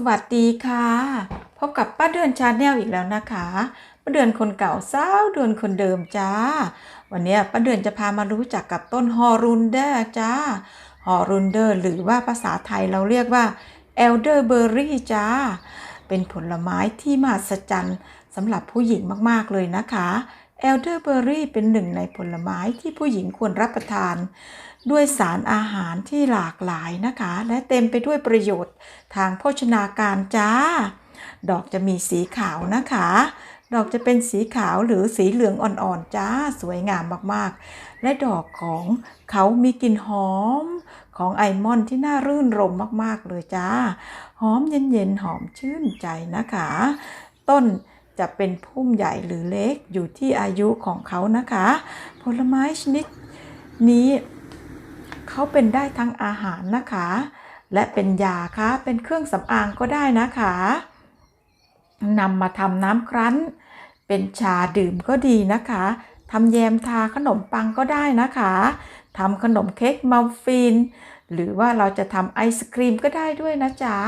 สวัสดีค่ะ พบกับป้าเดือนชาแนลอีกแล้วนะคะป้าเดือนคนเก่าสาเดือนคนเดิมจ้า วันนี้ป้าเดือนจะพามารู้จักกับต้นฮอรุนเดอร์จ้าฮอรุนเดอร์หรือว่าภาษาไทยเราเรียกว่าเอลเดอร์เบอร์รี่จ้า เป็นผลไม้ที่มหัศจรรย์สำหรับผู้หญิงมากๆเลยนะคะ เอลเดอร์เบอร์รี่เป็นหนึ่งในผลไม้ที่ผู้หญิงควรรับประทาน ด้วยสารอาหารที่หลากหลายนะคะ และเต็มไปด้วยประโยชน์ทางโภชนาการจ้า ดอกจะมีสีขาวนะคะ ดอกจะเป็นสีขาวหรือสีเหลืองอ่อนๆจ้าสวยงามมากๆ และดอกของเขามีกลิ่นหอมของไอมอนที่น่ารื่นรมมากๆเลยจ้า หอมเย็นๆหอมชื่นใจนะคะ ต้น จะเป็นพุ่มใหญ่หรือเล็กอยู่ที่อายุของเขานะคะ ผลไม้ชนิดนี้เขาเป็นได้ทั้งอาหารนะคะ และเป็นยาคะเป็นเครื่องสำอางก็ได้นะคะนำมาทำน้ำครั้น เป็นชาดื่มก็ดีนะคะทำแยมทาขนมปังก็ได้นะคะทำขนมเค้กมัฟฟิน หรือว่าเราจะทำไอศครีมก็ได้ด้วยนะจ๊ะ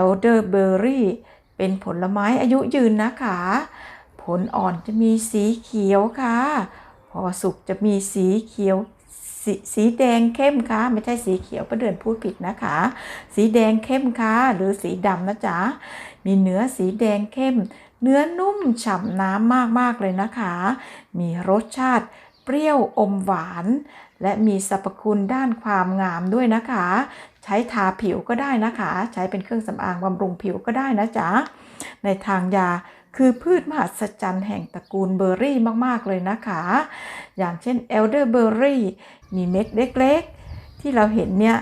elderberry เเป็นผลไม้อายุยืนนะคะ ผลอ่อนจะมีสีเขียวค่ะ พอสุกจะมีสีเขียวสสีแดงเข้มค่ะ ไม่ใช่สีเขียวประเดินพูดผิดนะคะ สีแดงเข้มค่ะ หรือสีดำนะจ๊ะ มีเนื้อสีแดงเข้ม เนื้อนุ่มฉ่ำน้ำมากๆเลยนะคะ มีรสชาติเปรี้ยวอมหวาน และมีสรรพคุณด้านความงามด้วยนะคะ ใช้ทาผิวก็ได้นะคะ ใช้เป็นเครื่องสำอางบำรุงผิวก็ได้นะจ๊ะ ในทางยาคือพืชมหัศจรรย์แห่งตระกูลเบอร์รี่มาก ๆ เลยนะคะ อย่างเช่นเอลเดอร์เบอร์รี่มีเม็ดเล็ก ๆ ที่เราเห็นเนี่ย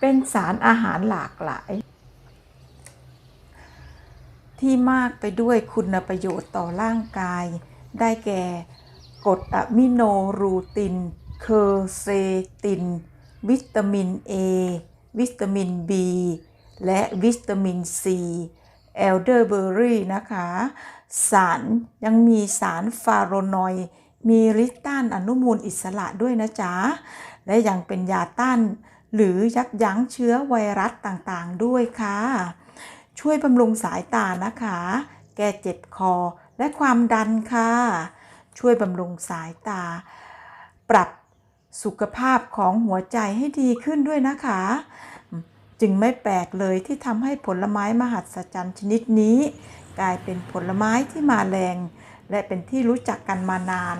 เป็นสารอาหารหลากหลาย ที่มากไปด้วยคุณประโยชน์ต่อร่างกาย ได้แก่กรดอะมิโนรูติน เคอร์เซติน วิตามิน A วิตามิน B และวิตามิน C เอลเดอร์เบอร์รี่นะคะ สารยังมีสารฟาโรนอยด์มีฤทธิ์ต้านอนุมูลอิสระด้วยนะจ๊ะ และยังเป็นยาต้าน หรือยับยั้งเชื้อไวรัสต่างๆด้วยค่ะ ช่วยบำรุงสายตานะคะ แก้เจ็บคอและความดันค่ะ ช่วยบำรุงสายตา ปรับ สุขภาพของหัวใจให้ดีขึ้นด้วยนะคะ จึงไม่แปลกเลยที่ทำให้ผลไม้มหัศจรรย์ชนิดนี้ กลายเป็นผลไม้ที่มาแรง และเป็นที่รู้จักกันมานาน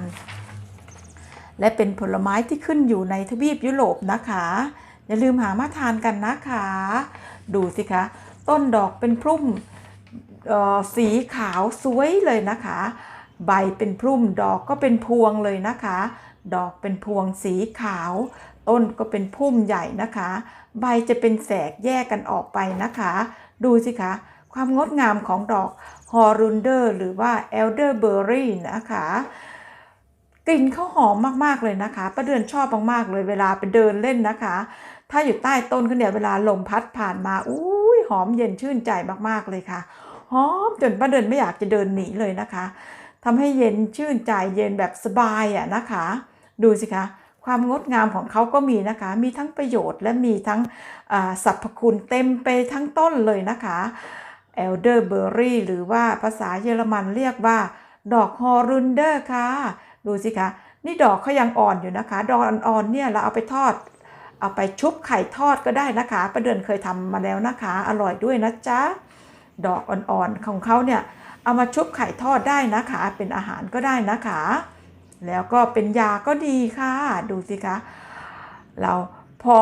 และเป็นผลไม้ที่ขึ้นอยู่ในทวีปยุโรปนะคะ อย่าลืมหามาทานกันนะคะ ดูสิคะ ต้นดอกเป็นพุ่มเอ่อสีขาวสวยเลยนะคะ ใบเป็นพุ่มดอกก็เป็นพวงเลยนะคะ ดอกเป็นพวงสีขาว ต้นก็เป็นพุ่มใหญ่นะคะ ใบจะเป็นแสกแยกกันออกไปนะคะ ดูสิคะ ความงดงามของดอกฮอรุนเดอร์หรือว่าเอลเดอร์เบอร์รี่นะคะกลิ่นเขาหอมมากๆเลยนะคะป้าเดือนชอบมากๆเลยเวลาไปเดินเล่นนะคะ ถ้าอยู่ใต้ต้นเขาเนี่ยเวลาลมพัดผ่านมาอุ้ยหอมเย็นชื่นใจมากๆเลยค่ะหอมจนป้าเดือนไม่อยากจะเดินหนีเลยนะคะทำให้เย็นชื่นใจเย็นแบบสบายอะนะคะ ดูสิคะ ความงดงามของเขาก็มีนะคะ มีทั้งประโยชน์และมีทั้งสรรพคุณเต็มไปทั้งต้นเลยนะคะ elderberry หรือว่าภาษาเยอรมันเรียกว่า ดอกฮอรุนเดอร์ค่ะ ดูสิคะนี่ดอกเขายังอ่อนอยู่นะคะ ดอกอ่อนๆเนี่ยเราเอาไปทอด เอาไปชุบไข่ทอดก็ได้นะคะ ประเดือนเคยทำมาแล้วนะคะ อร่อยด้วยนะจ๊ะ ดอกอ่อนๆของเขาเนี่ย เอามาชุบไข่ทอดได้นะคะ เป็นอาหารก็ได้นะคะ แล้วก็เป็นยาก็ดีค่ะ ดูสิคะ เราพอ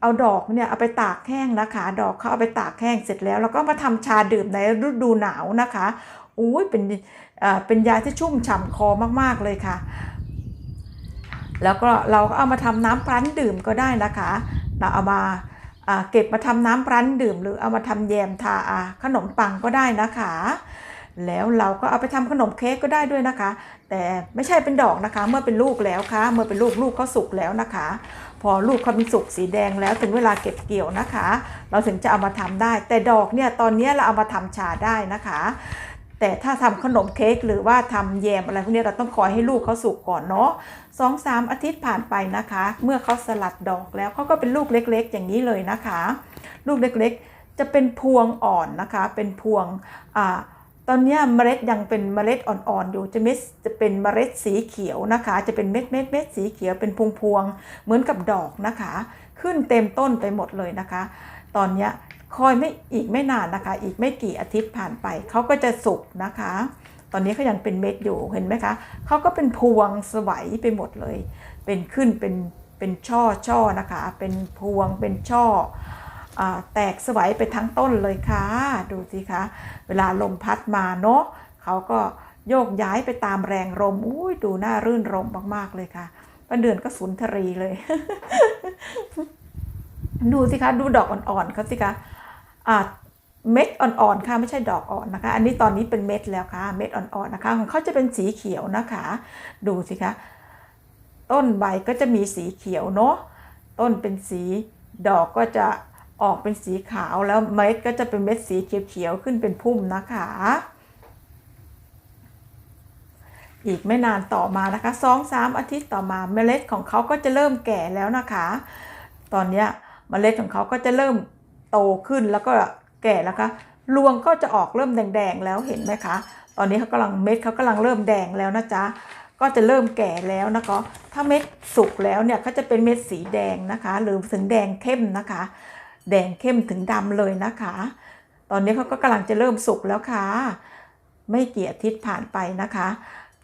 เอาดอกเนี่ยเอาไปตากแห้งนะคะ ดอกเขาเอาไปตากแห้งเสร็จแล้วเราก็มาทำชาดื่มในฤดูหนาวนะคะอุ้ยเป็นเป็นยาที่ชุ่มฉ่ำคอมากๆเลยค่ะ แล้วก็เราก็เอามาทำน้ำพรั้นดื่มก็ได้นะคะ เราเอามาเก็บมาทำน้ำพรั้นดื่ม หรือเอามาทำแยมทาอ่าขนมปังก็ได้นะคะ แล้วเราก็เอาไปทำขนมเค้กก็ได้ด้วยนะคะ แต่ไม่ใช่เป็นดอกนะคะ เมื่อเป็นลูกแล้วค่ะ เมื่อเป็นลูกลูกเขาสุกแล้วนะคะ พอลูกเขาเป็นสุกสีแดงแล้วถึงเวลาเก็บเกี่ยวนะคะ เราถึงจะเอามาทำได้ แต่ดอกเนี่ยตอนนี้เราเอามาทำชาได้นะคะ แต่ถ้าทำขนมเค้กหรือว่าทำแยมอะไรพวกนี้เราต้องคอยให้ลูกเขาสุกก่อนเนาะสองสามอาทิตย์ผ่านไปนะคะ เมื่อเขาสลัดดอกแล้วเขาก็เป็นลูกเล็กๆ อย่างนี้เลยนะคะ ลูกเล็กๆ จะเป็นพวงอ่อนนะคะ เป็นพวงอ่า ตอนนี้เมล็ดยังเป็นเมล็ดอ่อนๆอยู่จะเม็ดจะเป็นเมล็ดสีเขียวนะคะ จะเป็นเม็ดเม็ดเม็ดสีเขียวเป็นพวงๆเหมือนกับดอกนะคะ ขึ้นเต็มต้นไปหมดเลยนะคะ ตอนนี้คอยไม่อีกไม่นานนะคะ อีกไม่กี่อาทิตย์ผ่านไปเขาก็จะสุกนะคะ ตอนนี้เขายังเป็นเม็ดอยู่เห็นไหมคะเขาก็เป็นพวงสวัยไปหมดเลย เป็นขึ้นเป็นเป็นช่อช่อนะคะ เป็นพวงเป็นช่อ แตกสวยไปทั้งต้นเลยค่ะ ดูสิคะเวลาลมพัดมาเนาะเขาก็โยกย้ายไปตามแรงลมอุ้ยดูน่ารื่นรมมากๆเลยค่ะป้าเดือนก็สุนทรีเลย ดูสิคะ ดูดอกอ่อนๆเขาสิคะอ่าเม็ดอ่อนๆค่ะไม่ใช่ดอกอ่อนนะคะ อันนี้ตอนนี้เป็นเม็ดแล้วค่ะ เม็ดอ่อนๆนะคะของเขาจะเป็นสีเขียวนะคะ ดูสิคะต้นใบก็จะมีสีเขียวเนาะต้นเป็นสีดอกก็จะ ออกเป็นสีขาวแล้วเม็ดก็จะเป็นเม็ดสีเขียวๆขึ้นเป็นพุ่มนะคะ อีกไม่นานต่อมานะคะสองสามอาทิตย์ต่อมาเมล็ดของเขาก็จะเริ่มแก่แล้วนะคะ ตอนนี้เมล็ดของเขาก็จะเริ่มโตขึ้นแล้วก็แก่แล้วคะรวงก็จะออกเริ่มแดงๆแล้วเห็นไหมคะ ตอนนี้เขากำลังเม็ดเขากำลังเริ่มแดงแล้วนะจ๊ะก็จะเริ่มแก่แล้วนะคะ ถ้าเม็ดสุกแล้วเนี่ยเขาจะเป็นเม็ดสีแดงนะคะ หรือถึงแดงเข้มนะคะ แดงเข้มถึงดำเลยนะคะ ตอนนี้เขาก็กำลังจะเริ่มสุกแล้วค่ะ ไม่กี่อาทิตย์ผ่านไปนะคะ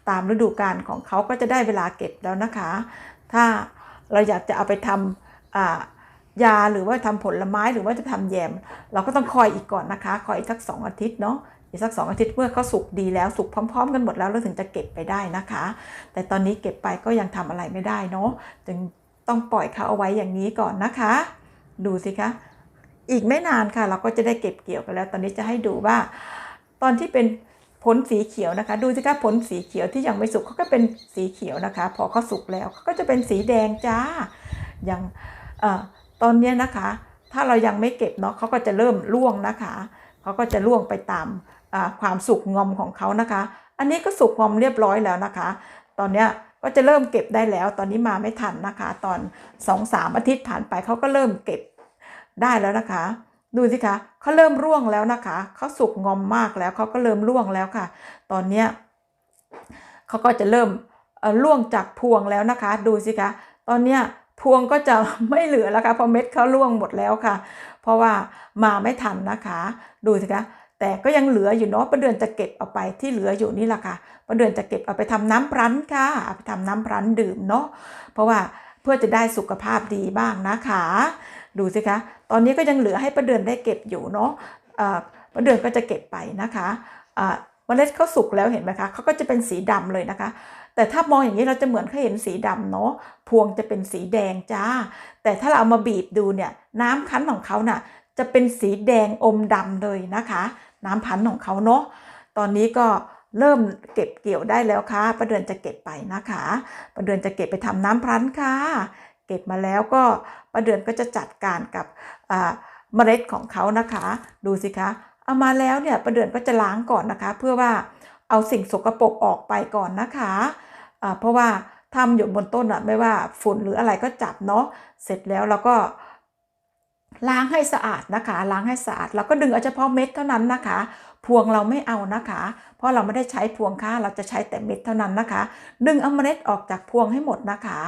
ตามฤดูกาลของเขาก็จะได้เวลาเก็บแล้วนะคะ ถ้าเราอยากจะเอาไปทำยาหรือว่าทำผลไม้หรือว่าจะทำแยม เราก็ต้องคอยอีกก่อนนะคะ คอยอีกสักสองอาทิตย์เนาะอีกสักสองอาทิตย์เมื่อเขาสุกดีแล้วสุกพร้อม ๆ กันหมดแล้วเราถึงจะเก็บไปได้นะคะ แต่ตอนนี้เก็บไปก็ยังทำอะไรไม่ได้เนาะจึงต้องปล่อยเขาเอาไว้อย่างนี้ก่อนนะคะ ดูสิคะ อีกไม่นานค่ะ เราก็จะได้เก็บเกี่ยวกันแล้ว ตอนนี้จะให้ดูว่า ตอนที่เป็นผลสีเขียวนะคะ ดูสิคะผลสีเขียวที่ยังไม่สุกเขาก็เป็นสีเขียวนะคะ พอเขาสุกแล้วเขาก็จะเป็นสีแดงจ้าอย่างอตอนนี้นะคะ ถ้าเรายังไม่เก็บเนาะเขาก็จะเริ่มร่วงนะคะเขาก็จะร่วงไปตามความสุกงอมของเขานะคะ อันนี้ก็สุกงอมเรียบร้อยแล้วนะคะ ตอนเนี้ยก็จะเริ่มเก็บได้แล้ว ตอนนี้มาไม่ทันนะคะ ตอนสองสามอาทิตย์ผ่านไปเขาก็เริ่มเก็บ ได้แล้วนะคะ ดูสิคะเขาเริ่มร่วงแล้วนะคะเขาสุกงอมมากแล้วเขาก็เริ่มร่วงแล้วค่ะ ตอนเนี้ยเขาก็จะเริ่มร่วงจากพวงแล้วนะคะ ดูสิคะตอนเนี้ยพวงก็จะไม่เหลือแล้วค่ะเพราะเม็ดเขาร่วงหมดแล้วค่ะ เพราะว่ามาไม่ทันนะคะ ดูสิคะแต่ก็ยังเหลืออยู่เนาะประเดือนจะเก็บเอาไปที่เหลืออยู่นี่แหละค่ะประเดือนจะเก็บเอาไปทำน้ำพรันค่ะเอาไปทำน้ำพรันดื่มเนาะเพราะว่าเพื่อจะได้สุขภาพดีบ้างนะคะ ดูสิคะ ตอนนี้ก็ยังเหลือให้ประเดือนได้เก็บอยู่เนาะประเดือนก็จะเก็บไปนะคะเมล็ดเขาสุกแล้วเห็นไหมคะเขาก็จะเป็นสีดำเลยนะคะ แต่ถ้ามองอย่างนี้เราจะเหมือนเขาเห็นสีดำเนาะ พวงจะเป็นสีแดงจ้า แต่ถ้าเราเอามาบีบดูเนี่ย น้ำคั้นของเขาน่ะจะเป็นสีแดงอมดำเลยนะคะ น้ำพันธุ์ของเขาเนาะ ตอนนี้ก็เริ่มเก็บเกี่ยวได้แล้วค่ะ ประเดือนจะเก็บไปนะคะ ประเดือนจะเก็บไปทำน้ำพันธุ์ค่ะ เก็บมาแล้วก็ประเดือนก็จะจัดการกับเมล็ดของเขานะคะ ดูสิคะ เอามาแล้วเนี่ยประเดือนก็จะล้างก่อนนะคะ เพื่อว่าเอาสิ่งสกปรกออกไปก่อนนะคะอ่าเพราะว่าทำอยู่บนต้นอะไม่ว่าฝุ่นหรืออะไรก็จับเนาะเสร็จแล้วเราก็ล้างให้สะอาดนะคะ ล้างให้สะอาดเราก็ดึงเอาเฉพาะเม็ดเท่านั้นนะคะ พวงเราไม่เอานะคะ เพราะเราไม่ได้ใช้พวงค่ะเราจะใช้แต่เม็ดเท่านั้นนะคะ ดึงเอาเมล็ดออกจากพวงให้หมดนะคะ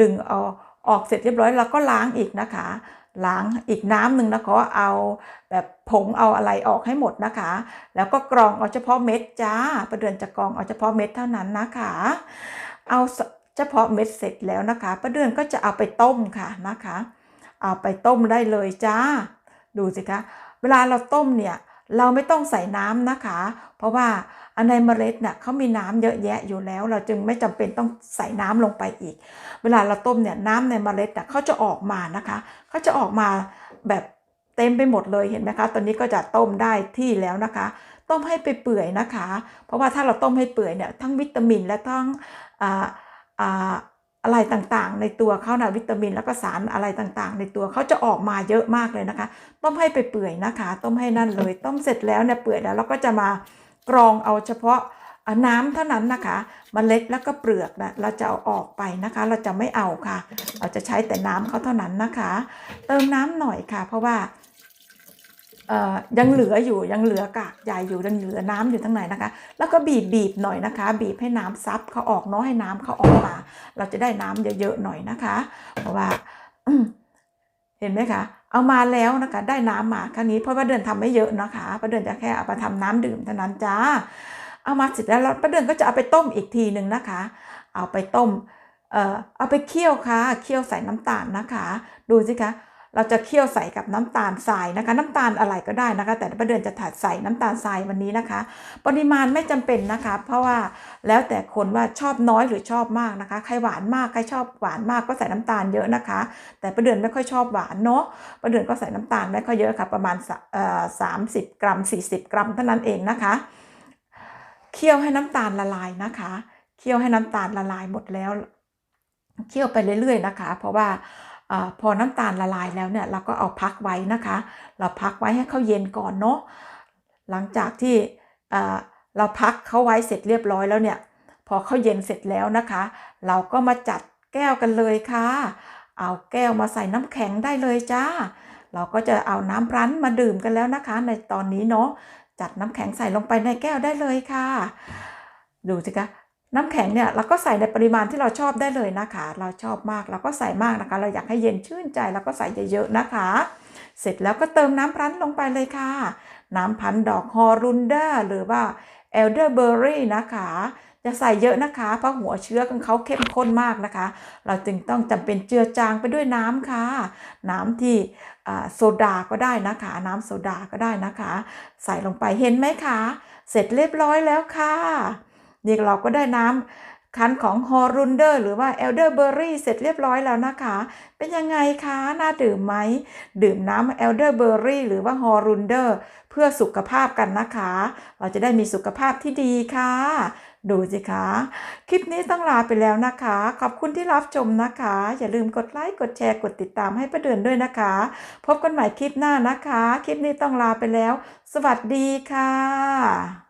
ดึงเอาออกเสร็จเรียบร้อยเราก็ล้างอีกนะคะล้างอีกน้ำหนึ่งนะคะเอาแบบผงเอาอะไรออกให้หมดนะคะ แล้วก็กรองเอาเฉพาะเม็ดจ้าประเดือนจะกรองเอาเฉพาะเม็ดเท่านั้นนะคะ เอาเฉพาะเม็ดเสร็จแล้วนะคะประเดือนก็จะเอาไปต้มค่ะนะคะ เอาไปต้มได้เลยจ้า ดูสิคะเวลาเราต้มเนี่ยเราไม่ต้องใส่น้ำนะคะ เพราะว่า อันในเมล็ดเนี่ยเขามีน้ำเยอะแยะอยู่แล้ว เราจึงไม่จำเป็นต้องใส่น้ำลงไปอีก เวลาเราต้มเนี่ยน้ำในเมล็ดน่ะเขาจะออกมานะคะเขาจะออกมาแบบเต็มไปหมดเลยเห็นไหมคะ ตอนนี้ก็จะต้มได้ที่แล้วนะคะ ต้มให้ไปเปื่อยนะคะ เพราะว่าถ้าเราต้มให้เปื่อยเนี่ยทั้งวิตามินและทั้งอ่าอ่าอะไรต่างๆ ในตัวเขานะวิตามินแล้วก็สารอะไรต่างๆ ในตัวเขาจะออกมาเยอะมากเลยนะคะ ต้มให้ไปเปื่อยนะคะ ต้มให้นั่นเลย ต้มเสร็จแล้วเนี่ยเปื่อยแล้วเราก็จะมา กรองเอาเฉพาะน้ำเท่านั้นนะคะมเมล็ดแล้วก็เปลือกนะเราจะเอาออกไปนะคะ เราจะไม่เอาค่ะ เราจะใช้แต่น้ำเขาเท่านั้นนะคะ เติมน้ำหน่อยค่ะ เพราะว่ายังเหลืออยู่ยังเหลือกากใหญ่อยู่ยังเหลือน้ำอยู่ทั้งในนะคะ แล้วก็บีบบีบหน่อยนะคะ บีบให้น้ำซับเขาออกเนาะให้น้ำเขาออกมา เราจะได้น้ำเยอะๆหน่อยนะคะ เพราะว่าเห็นไหมคะ เอามาแล้วนะคะได้น้ำมาครั้งนี้เพราะว่าเดือนทำไม่เยอะนะคะประเดือนจะแค่เอาไปทำน้ำดื่มเท่านั้นจ้า เอามาเสร็จแล้วประเดือนก็จะเอาไปต้มอีกทีหนึ่งนะคะ เอาไปต้มเอ่อเอาไปเคี่ยวค่ะเคี่ยวใส่น้ำตาลนะคะ ดูสิคะ เราจะเคี่ยวใส่กับน้ำตาลทรายนะคะ น้ำตาลอะไรก็ได้นะคะ แต่ประเดือนจะถัดใส่น้ำตาลทรายวันนี้นะคะ ปริมาณไม่จำเป็นนะคะ เพราะว่าแล้วแต่คนว่าชอบน้อยหรือชอบมากนะคะ ใครหวานมากใครชอบหวานมากก็ใส่น้ำตาลเยอะนะคะ แต่ประเดือนไม่ค่อยชอบหวานเนาะประเดือนก็ใส่น้ำตาลไม่ค่อยเยอะค่ะ ประมาณสะเอ่อสามสิบกรัม 40 กรัมเท่านั้นเองนะคะ เคี่ยวให้น้ำตาลละลายนะคะ เคี่ยวให้น้ำตาลละลายหมดแล้ว เคี่ยวไปเรื่อยๆนะคะ เพราะว่า อพอน้ำตาลละลายแล้วเนี่ยเราก็เอาพักไว้นะคะ เราพักไว้ให้เขาเย็นก่อนเนาะหลังจากที่เราพักเขาไว้เสร็จเรียบร้อยแล้วเนี่ย พอเขาเย็นเสร็จแล้วนะคะ เราก็มาจัดแก้วกันเลยค่ะ เอาแก้วมาใส่น้ำแข็งได้เลยจ้า เราก็จะเอาน้ำร้นมาดื่มกันแล้วนะคะ ในตอนนี้เนาะจัดน้ำแข็งใส่ลงไปในแก้วได้เลยค่ะ ดูสิคะ น้ำแข็งเนี่ยเราก็ใส่ในปริมาณที่เราชอบได้เลยนะคะ เราชอบมากเราก็ใส่มากนะคะ เราอยากให้เย็นชื่นใจเราก็ใส่เยอะๆนะคะ เสร็จแล้วก็เติมน้ำพันธุ์ลงไปเลยค่ะ น้ำพันธุ์ดอกฮอรุนเดอร์หรือว่าเอลเดอร์เบอร์รี่นะคะจะใส่เยอะนะคะ เพราะหัวเชื้อของเขาเข้มข้นมากนะคะ เราจึงต้องจำเป็นเจือจางไปด้วยน้ำค่ะ น้ำที่โซดาก็ได้นะคะ น้ำโซดาก็ได้นะคะ ใส่ลงไปเห็นไหมคะ เสร็จเรียบร้อยแล้วค่ะ นี่เราก็ได้น้ำคั้นของฮอรุนเดอร์หรือว่าเอลเดอร์เบอร์รี่เสร็จเรียบร้อยแล้วนะคะ เป็นยังไงคะน่าดื่มไหม ดื่มน้ำเอลเดอร์เบอร์รี่หรือว่าฮอรุนเดอร์เพื่อสุขภาพกันนะคะ เราจะได้มีสุขภาพที่ดีค่ะ ดูสิคะ คลิปนี้ต้องลาไปแล้วนะคะ ขอบคุณที่รับชมนะคะ อย่าลืมกดไลค์ กดแชร์ กดติดตามให้ประเดือนด้วยนะคะ พบกันใหม่คลิปหน้านะคะ คลิปนี้ต้องลาไปแล้ว สวัสดีค่ะ